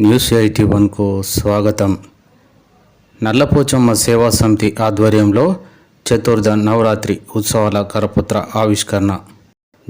News eighty వన్కు స్వాగతం. నల్లపోచమ్మ సేవా సమితి ఆధ్వర్యంలో చతుర్థ నవరాత్రి ఉత్సవాల కరపుత్ర ఆవిష్కరణ.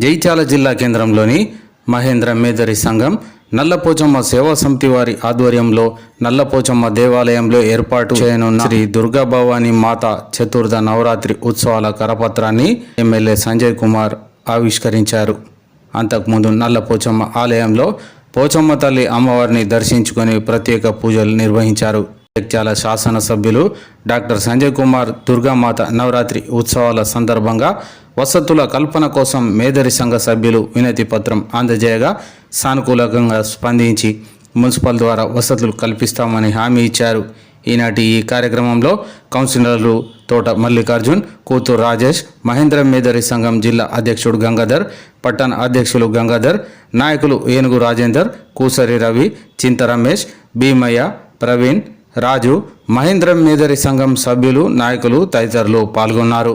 జైత్యాల జిల్లా కేంద్రంలోని మహేంద్ర మేదరి సంఘం నల్లపోచమ్మ సేవా సమితి వారి ఆధ్వర్యంలో నల్లపోచమ్మ దేవాలయంలో ఏర్పాటు చేయనున్న శ్రీ దుర్గా భవాని మాత చతుర్థ నవరాత్రి ఉత్సవాల కరపత్రాన్ని ఎమ్మెల్యే సంజయ్ కుమార్ ఆవిష్కరించారు. అంతకుముందు నల్లపోచమ్మ ఆలయంలో పోచమ్మ తల్లి అమ్మవారిని దర్శించుకొని ప్రత్యేక పూజలు నిర్వహించారు. జగిత్యాల శాసనసభ్యులు డాక్టర్ సంజయ్ కుమార్ దుర్గామాత నవరాత్రి ఉత్సవాల సందర్భంగా వసతుల కల్పన కోసం మేదరి సంఘ సభ్యులు వినతి పత్రం అందజేయగా సానుకూలంగా స్పందించి మున్సిపల్ ద్వారా వసతులు కల్పిస్తామని హామీ ఇచ్చారు. ఈనాటి ఈ కార్యక్రమంలో కౌన్సిలర్లు తోట మల్లికార్జున్ కూతురు రాజేష్ మహేంద్ర మేదరి సంఘం జిల్లా అధ్యక్షుడు గంగాధర్ పట్టణ అధ్యక్షులు గంగాధర్ నాయకులు ఏనుగు రాజేందర్ కూసరి రవి చింత రమేష్ భీమయ్య ప్రవీణ్ రాజు మహేంద్ర మేదరి సంఘం సభ్యులు నాయకులు తదితరులు పాల్గొన్నారు.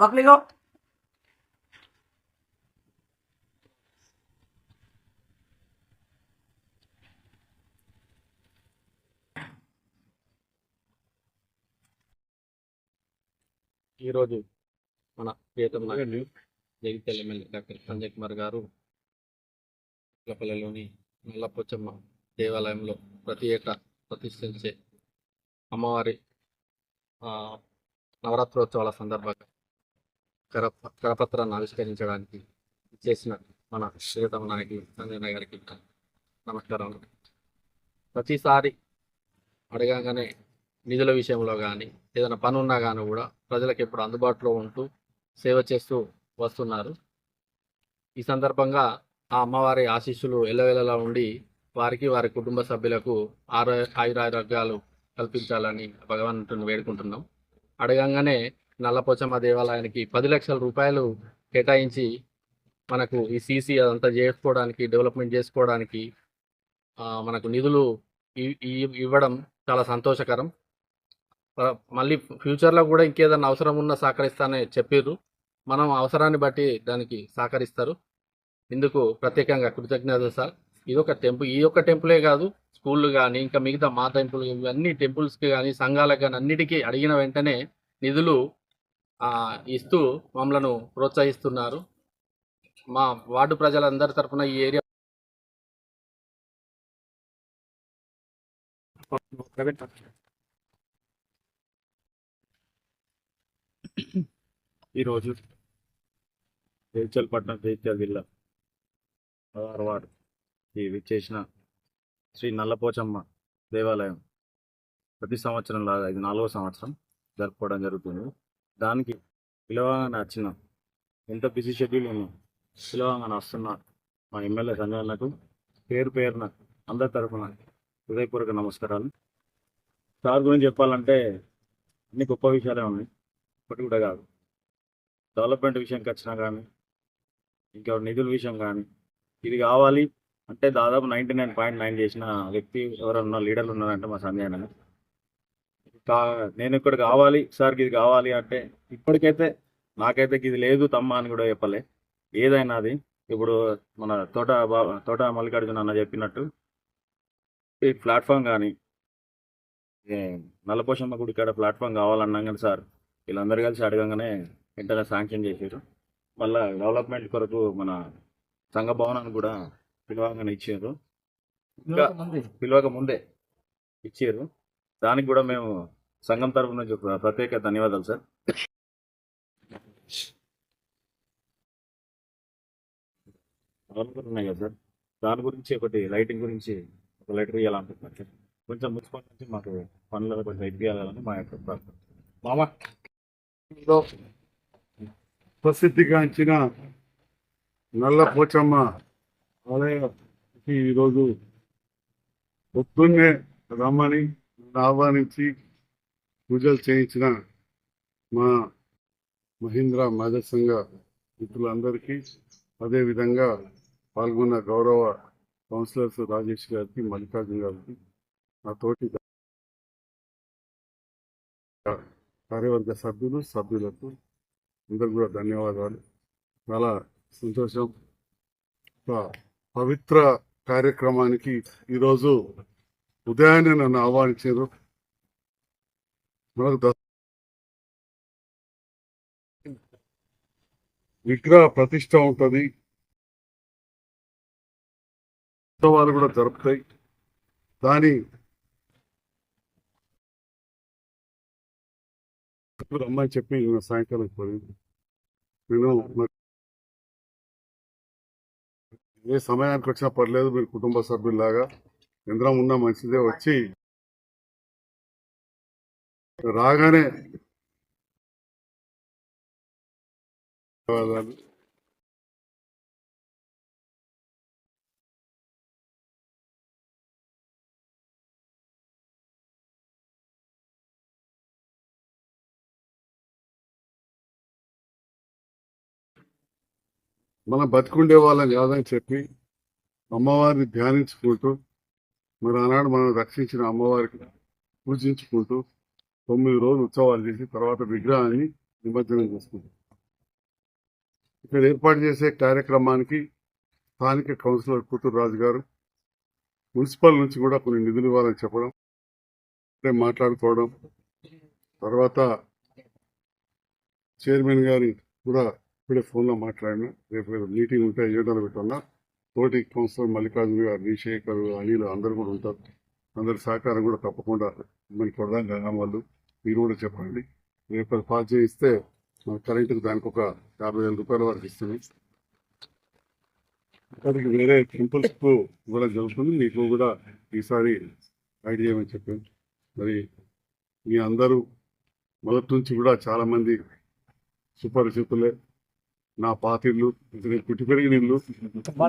Wakligo. ఈరోజు మన ప్రియతమ జగిత్యాల ఎమ్మెల్యే డాక్టర్ సంజయ్ కుమార్ గారు పల్లెలోని నల్లపోచమ్మ దేవాలయంలో ప్రతి ఏటా ప్రతిష్ఠించే అమ్మవారి నవరాత్రోత్సవాల సందర్భంగా కర కరపత్రాన్ని ఆవిష్కరించడానికి చేసిన మన ప్రియతమ నాయకి సంజయ్ గారికి నమస్కారం. ప్రతిసారి అడగగానే నిధుల విషయంలో కానీ ఏదైనా పని ఉన్నా కానీ కూడా ప్రజలకు ఎప్పుడు అందుబాటులో ఉంటూ సేవ చేస్తూ వస్తున్నారు. ఈ సందర్భంగా ఆ అమ్మవారి ఆశీస్సులు ఎల్లవేళలా ఉండి వారికి వారి కుటుంబ సభ్యులకు ఆరో ఆయురారోగ్యాలు కల్పించాలని భగవంతుని వేడుకుంటున్నాం. అడగంగానే నల్లపోచమ్మ దేవాలయానికి పది లక్షల రూపాయలు కేటాయించి మనకు ఈ సీసీ అదంతా చేసుకోవడానికి డెవలప్మెంట్ చేసుకోవడానికి మనకు నిధులు ఇవ్వడం చాలా సంతోషకరం. మళ్ళీ ఫ్యూచర్లో కూడా ఇంకేదన్నా అవసరం ఉన్నా సహకరిస్తానే చెప్పారు మనం అవసరాన్ని బట్టి దానికి సహకరిస్తారు. ఇందుకు ప్రత్యేకంగా కృతజ్ఞత సార్. ఇది ఒక టెంపుల్ ఈ యొక్క టెంపులే కాదు స్కూళ్ళు కానీ ఇంకా మిగతా మా టెంపుల్ ఇవన్నీ టెంపుల్స్కి కానీ సంఘాలకు కానీ అన్నిటికీ అడిగిన వెంటనే నిధులు ఇస్తూ మమ్మలను ప్రోత్సహిస్తున్నారు. మా వార్డు ప్రజలందరి తరఫున ఈ ఏరియా ఈరోజు జైచల్ జిల్లా పదహారు వార్డు ఈ విచ్చేసిన శ్రీ నల్లపోచమ్మ దేవాలయం ప్రతి సంవత్సరం లాగా ఇది నాలుగో సంవత్సరం జరుపుకోవడం జరుగుతుంది. దానికి పిలవగానే వచ్చిన ఎంత బిజీ షెడ్యూల్ ఉన్నా పిలవగానే వస్తున్న మా ఎమ్మెల్యే సంజయన్నకు పేరు పేరున అందరి తరఫున హృదయపూర్వక నమస్కారాలు. సార్ గురించి చెప్పాలంటే అన్ని గొప్ప విషయాలే ఉన్నాయి ఒకటి కూడా కాదు. డెవలప్మెంట్ విషయంకి వచ్చినా కానీ ఇంకా నిధుల విషయం కానీ ఇది కావాలి అంటే దాదాపు నైంటీ నైన్ పాయింట్ నైన్ చేసిన వ్యక్తి ఎవరన్నా లీడర్లు ఉన్నారంటే మా సంజయ్ అన్న. కా నేను ఇక్కడ కావాలి సార్కి ఇది కావాలి అంటే ఇప్పటికైతే నాకైతే ఇది లేదు తమ్మ అని కూడా చెప్పలే. ఏదైనా అది. ఇప్పుడు మన తోట బా తోట మల్లికార్జున అన్న చెప్పినట్టు ఈ ప్లాట్ఫామ్ కానీ నల్లపోషమ్మ గుడి కాడ ప్లాట్ఫామ్ కావాలన్నా కానీ సార్ వీళ్ళందరూ కలిసి అడగంగానే వెంటనే శాంక్షన్ చేశారు మళ్ళీ డెవలప్మెంట్ కొరకు మన సంఘ భవనాన్ని కూడా పిలవగానే ఇచ్చారు. ఇంకా పిలవక ముందే. ఇచ్చారు. దానికి కూడా మేము సంఘం తరఫు నుంచి ఒక ప్రత్యేక ధన్యవాదాలు సార్. ఉన్నాయి కదా సార్? దాని గురించి ఒకటి లైటింగ్ గురించి ఒక లెటర్ ఇవ్వాలనుకుంటున్నాను సార్? కొంచెం మున్సిపల్ నుంచి మాకు పనులలో కొంచెం ఇప్పించాలని మా యొక్క ప్రార్థన. మామ? లో ప్రసిద్ధిగాంచిన నల్ల పోచమ్మ ఆలయానికి ఈరోజు పొద్దున్నే రమ్మని ఆహ్వానించి పూజలు చేయించిన మా మహీంద్ర మదర్ సంఘ మిత్రులందరికీ అదేవిధంగా పాల్గొన్న గౌరవ కౌన్సిలర్స్ రాజేష్ గారికి మల్లికార్జున గారికి నా తోటి కార్యవర్గ సభ్యులు సభ్యులకు అందరు కూడా ధన్యవాదాలు. చాలా సంతోషం. పవిత్ర కార్యక్రమానికి ఈరోజు ఉదయాన్నే నన్ను ఆహ్వానించారు. మనకు విగ్రహ ప్రతిష్ట ఉంటుంది. ఉత్సవాలు కూడా జరుపుతాయి. దాని రమ్మని చెప్పి నేను సాయంకాలం పోయింది నేను ఏ సమయానికి వచ్చినా పర్లేదు మీరు కుటుంబ సభ్యుల్లాగా ఇంద్రం ఉన్నా మంచిదే వచ్చి రాగానే ధన్యవాదాలు. మనం బతికుండే వాళ్ళని కాదని చెప్పి అమ్మవారిని ధ్యానించుకుంటూ మరి ఆనాడు మనం రక్షించిన అమ్మవారికి పూజించుకుంటూ తొమ్మిది రోజులు ఉత్సవాలు చేసి తర్వాత విగ్రహాన్ని నిమజ్జనం చేసుకుంటాం. ఇక్కడ ఏర్పాటు చేసే కార్యక్రమానికి స్థానిక కౌన్సిలర్ కూతురు రాజు గారు మున్సిపల్ నుంచి కూడా కొన్ని నిధులు ఇవ్వాలని చెప్పడం అంటే మాట్లాడుకోవడం తర్వాత చైర్మన్ గారి కూడా ఇప్పుడే ఫోన్లో మాట్లాడిన రేపు ఏదో మీటింగ్ ఉంటే ఏడోలో పెట్టున్నా తోటి కౌన్సిలర్ మల్లికార్జున గారు నిషేకర్ అనిలు అందరూ కూడా ఉంటారు. అందరి సహకారం కూడా తప్పకుండా మనకి కొడదాం కారణం వాళ్ళు మీరు కూడా చెప్పండి. రేపు పాస్ చేయిస్తే మన కరెంటుకు దానికి ఒక యాభై వేల రూపాయల వరకు ఇస్తుంది అక్కడికి వేరే టెంపుల్స్ కూడా జరుగుతుంది. మీకు కూడా ఈసారి ఐడియా చేయమని చెప్పాను మరి మీ అందరూ మొదటి నుంచి కూడా చాలామంది సుపరిచితులే నా పాతిళ్ళు పుట్టి పెరిగిన ఇల్లు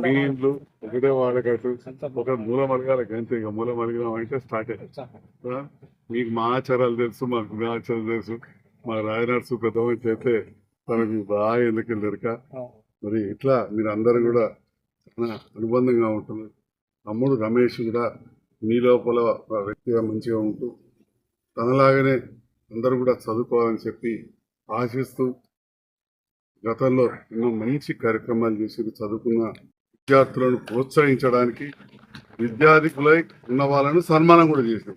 మీ ఇల్లు ఒకటే వాడకట్టు ఒక మూల మలగాల గంతే ఇక మూల మలగడం అంటే స్టార్ట్ మీకు మా ఆచారాలు తెలుసు మాకు మీ ఆచారాలు తెలుసు. మా రాయనర్సు పెద్ద మనిషి అయితే తనకు బాగా ఎందుకు దొరక మరి ఇట్లా మీరు అందరూ కూడా అనుబంధంగా ఉంటుంది తమ్ముడు రమేష్ కూడా మీ లోపల వ్యక్తిగా మంచిగా ఉంటూ తనలాగానే అందరూ కూడా చదువుకోవాలని చెప్పి ఆశిస్తూ గతంలో ఎన్నో మంచి కార్యక్రమాలు చేసి చదువుకున్న విద్యార్థులను ప్రోత్సహించడానికి విద్యార్థికులై ఉన్న వాళ్ళను సన్మానం కూడా చేశాం.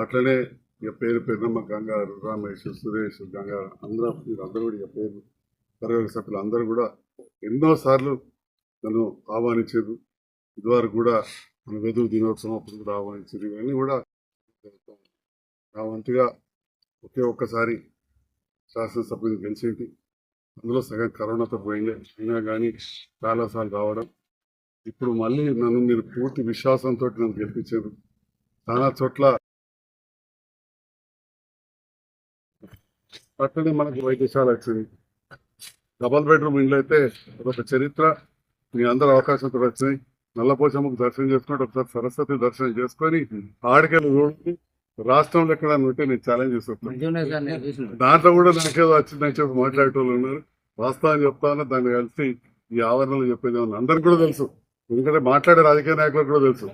అట్లనే ఇక పేరు పెద్దమ్మ గంగారు రమేష్ సురేష్ గంగా అందరూ మీరు అందరూ కూడా ఇక పేరు తరగతి సభ్యులు అందరూ కూడా ఎన్నోసార్లు నన్ను ఆహ్వానించారు. ఇదివరకు కూడా మన వెదురు దినోత్సవం అప్పుడు ఆహ్వానించారు. ఇవన్నీ కూడా నా వంతుగా ఒకే ఒక్కసారి శాసనసభ్యుని గెలిచేటి అందులో సగం కరోనాతో పోయింది. అయినా కానీ చాలాసార్లు రావడం. ఇప్పుడు మళ్ళీ నన్ను మీరు పూర్తి విశ్వాసంతో నన్ను గెలిపించారు. చాలా చోట్ల అట్లనే మనకు వైద్యశాల వచ్చింది. డబల్ బెడ్రూమ్ ఇండ్లు అయితే అదొక చరిత్ర. మీ అందరు అవకాశంతో వచ్చినాయి. నల్లపోచమ్మకు దర్శనం చేసుకుంటే ఒకసారి సరస్వతి దర్శనం చేసుకొని ఆడికెళ్ళి చూడండి. రాష్ట్రంలో ఎక్కడ ఉంటే నేను ఛాలెంజ్ చేస్తాను దాంట్లో కూడా నాకేదో వచ్చిందని చెప్పి మాట్లాడేటోళ్ళు ఉన్నారు. వాస్తవాన్ని చెప్తాను దాన్ని కలిసి ఈ ఆవరణలో చెప్పేది ఏమన్నా అందరికి కూడా తెలుసు. ఎందుకంటే మాట్లాడే రాజకీయ నాయకులకు కూడా తెలుసు.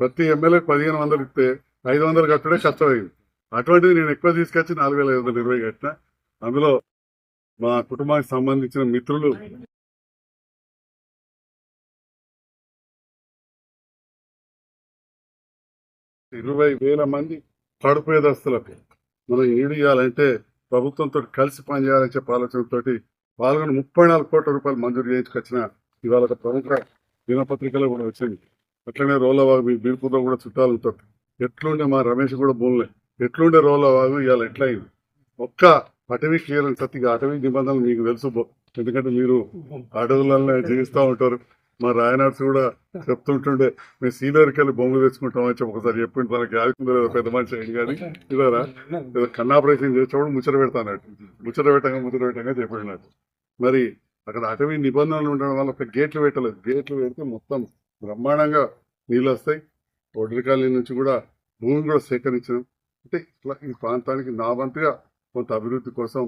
ప్రతి ఎమ్మెల్యేకి పదిహేను వందలు ఇస్తే ఐదు వందలు కట్టడే కష్టమైంది. అటువంటిది నేను ఎక్కువ తీసుకొచ్చి నాలుగు వేల ఐదు వందల ఇరవై కట్టిన. అందులో మా కుటుంబానికి సంబంధించిన మిత్రులు ఇరవై వేల మంది కడుపేదస్తులకు మనం ఏడు ఇవ్వాలంటే ప్రభుత్వంతో కలిసి పనిచేయాలని చెప్పి ఆలోచనతోటి పాల్గొని ముప్పై నాలుగు కోట్ల రూపాయలు మంజూరు చేయించుకొచ్చిన ఇవాళ ఒక ప్రముఖ దినపత్రికలో కూడా వచ్చింది. అట్లనే రోలవాగు మీ బీర్పూర్లో కూడా చుట్టాలు ఉంటారు ఎట్లుండే మా రమేష్ కూడా భూములే ఎట్లుండే రోలవాగు ఇవాళ ఎట్లయింది? ఒక్క అటవీ క్లియరెన్స్ సత్తిగా అటవీ నిబంధనలు మీకు తెలుసు ఎందుకంటే మీరు అడవులలో జీవిస్తూ ఉంటారు. మా రాయనాథ్ కూడా చెప్తుంటుండే మేము సీనియర్కి వెళ్ళి బొమ్మలు తెచ్చుకుంటాం అని చెప్పి ఒకసారి చెప్పింది తనకి యాదుకుందో లేదో పెద్ద మనిషి అయింది కానీ ఇదారా ఏదో కన్నాపరేషన్ చేసేవాడు ముచ్చట పెడతానట్టు ముచ్చట పెట్టంగా ముచ్చట పెట్టంగా చెప్పినట్టు మరి అక్కడ అటవీ నిబంధనలు ఉండడం వల్ల గేట్లు పెట్టలేదు. గేట్లు పెడితే మొత్తం బ్రహ్మాండంగా నీళ్ళు వస్తాయి. ఒడ్రికాలి నుంచి కూడా భూమి కూడా సేకరించినాం అంటే ఇట్లా ఈ ప్రాంతానికి నా వంతుగా కొంత అభివృద్ధి కోసం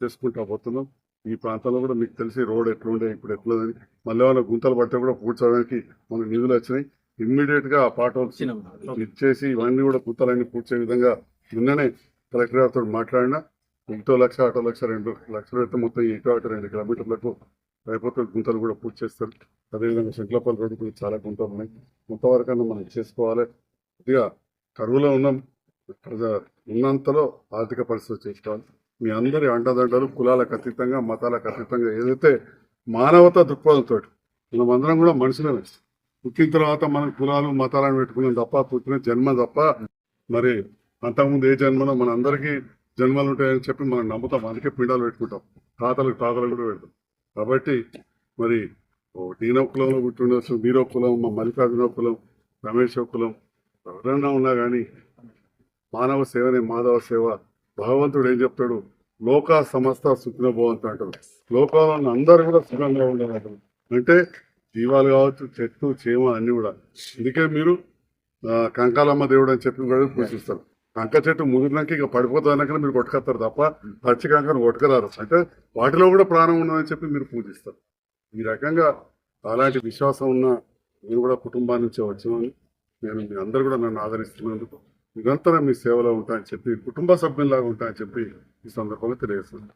చేసుకుంటా పోతున్నాం. ఈ ప్రాంతంలో కూడా మీకు తెలిసి రోడ్ ఎట్లుండే ఇప్పుడు ఎట్లుందని. మళ్ళీ ఏమైనా గుంతలు పడితే కూడా పూడ్చడానికి మనకు నిధులు వచ్చినాయి. ఇమ్మీడియట్గా ఆ పాట ఇచ్చేసి ఇవన్నీ కూడా గుంతలన్నీ పూడ్చే విధంగా నిన్ననే కలెక్టర్ గారితో మాట్లాడినా. ఇటో లక్ష అటో లక్ష రెండు లక్షలు పెడితే మొత్తం ఇటో అటు రెండు కిలోమీటర్లకు అయిపోతే గుంతలు కూడా పూర్తి చేస్తారు అదేవిధంగా శంకులపల్లి రోడ్డు కూడా చాలా గుంతలు ఉన్నాయి. కొంతవరకన్నా మనం చేసుకోవాలి. కొద్దిగా కరువులో ఉన్నాం. ప్రజా ఉన్నంతలో ఆర్థిక పరిస్థితి చేసుకోవాలి. మీ అందరి అండదండలు కులాలకు అతీతంగా మతాలకు అతీతంగా ఏదైతే మానవతా దృక్పథంతో మనం అందరం కూడా మనుషులమే. పుట్టిన తర్వాత మనం కులాలు మతాలను పెట్టుకున్నాం తప్ప పుట్టిన జన్మ తప్ప మరి అంతకుముందు ఏ జన్మలో మన అందరికీ జన్మలు ఉంటాయని చెప్పి మనం నమ్ముతాం. అందుకే పిండాలు పెట్టుకుంటాం. తాతలకు తాతలు కూడా పెడతాం. కాబట్టి మరి నేనో కులంలో పుట్టి ఉండొచ్చు మీరో కులం మా మల్లికార్జునో కులం రమేష్ కులం ఎవరైనా ఉన్నా కానీ మానవ సేవనే మాధవ సేవ. భగవంతుడు ఏం చెప్తాడు? లోక సమస్త సుఖిన భవంతు అంటారు. లోకంలో అందరు అందరూ కూడా సుఖంగా అంటారు అంటే జీవాలు కావచ్చు చెట్టు చీమ అన్ని కూడా. అందుకే మీరు కంకాలమ్మ దేవుడు అని చెప్పి కూడా పూజిస్తారు. కంక చెట్టు ముదిరినాక ఇక పడిపోతానక మీరు కొట్టుకొస్తారు తప్ప పచ్చి కంకను కొట్టుకురారు అంటే వాటిలో కూడా ప్రాణం ఉన్నదని చెప్పి మీరు పూజిస్తారు. ఈ రకంగా అలాంటి విశ్వాసం ఉన్న మీరు కూడా కుటుంబాన్ని నుంచే వచ్చామని నేను మీ అందరు కూడా నన్ను ఆదరిస్తున్నందుకు నిరంతరం మీ సేవలో ఉంటా అని చెప్పి కుటుంబ సభ్యుల్లాగా ఉంటాయని చెప్పి ఈ సందర్భంగా తెలియజేస్తున్నాను.